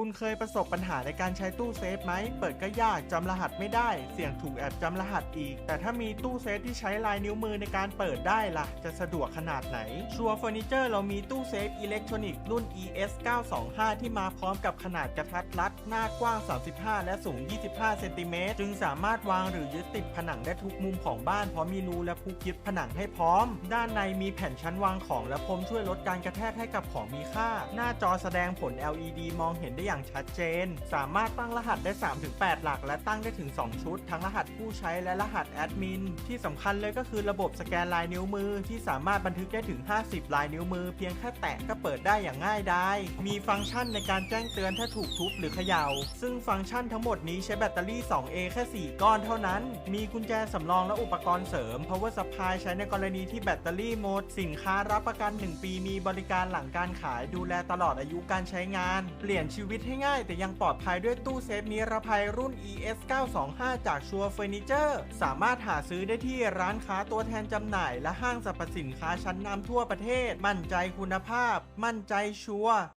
คุณเคยประสบปัญหาในการใช้ตู้เซฟไหม เปิดก็ยากจำรหัสไม่ได้ เสี่ยงถูกแอบจำรหัสอีก แต่ถ้ามีตู้เซฟที่ใช้ลายนิ้วมือในการเปิดได้ล่ะ จะสะดวกขนาดไหน ชัวร์เฟอร์นิเจอร์เรามีตู้เซฟอิเล็กทรอนิกส์รุ่น ES 925ที่มาพร้อมกับขนาดกระทัดรัด หน้ากว้าง 35 และสูง 25 เซนติเมตร จึงสามารถวางหรือยึดติดผนังได้ทุกมุมของบ้าน เพราะมีรูและพุกยึดผนังให้พร้อม ด้านในมีแผ่นชั้นวางของและพรมช่วยลดการกระแทกให้กับของมีค่า หน้าจอแสดงผล LED มองเห็นได้อย่างชัดเจน สามารถตั้งรหัสได้ 3-8 หลัก และตั้งได้ถึง 2 ชุด ทั้งรหัสผู้ใช้และรหัสแอดมิน ที่สำคัญเลยก็คือระบบสแกนลายนิ้วมือ ที่สามารถบันทึกได้ถึง 50 ลายนิ้วมือ เพียงแค่แตะก็เปิดได้อย่างง่ายดายมีฟังก์ชันในการแจ้งเตือนถ้าถูกทุบหรือเขย่า ซึ่งฟังก์ชันทั้งหมดนี้ใช้แบตเตอรี่ 2A แค่ 4 ก้อนเท่านั้น มีกุญแจสำรองและอุปกรณ์เสริม power supply ใช้ในกรณีที่แบตเตอรี่หมด สินค้ารับประกัน 1 ปีมีบริการหลังการขายดูแลตลอดอายุการใช้งาน เปลี่ยนชีวิตให้ง่าย แต่ยังปลอดภัยด้วยตู้เซฟนิรภัยรุ่น ES 925จากชัวร์เฟอร์นิเจอร์สามารถหาซื้อได้ที่ร้านค้าตัวแทนจำหน่าย และห้างสรรพสินค้าชั้นนำทั่วประเทศ มั่นใจคุณภาพ มั่นใจชัวร์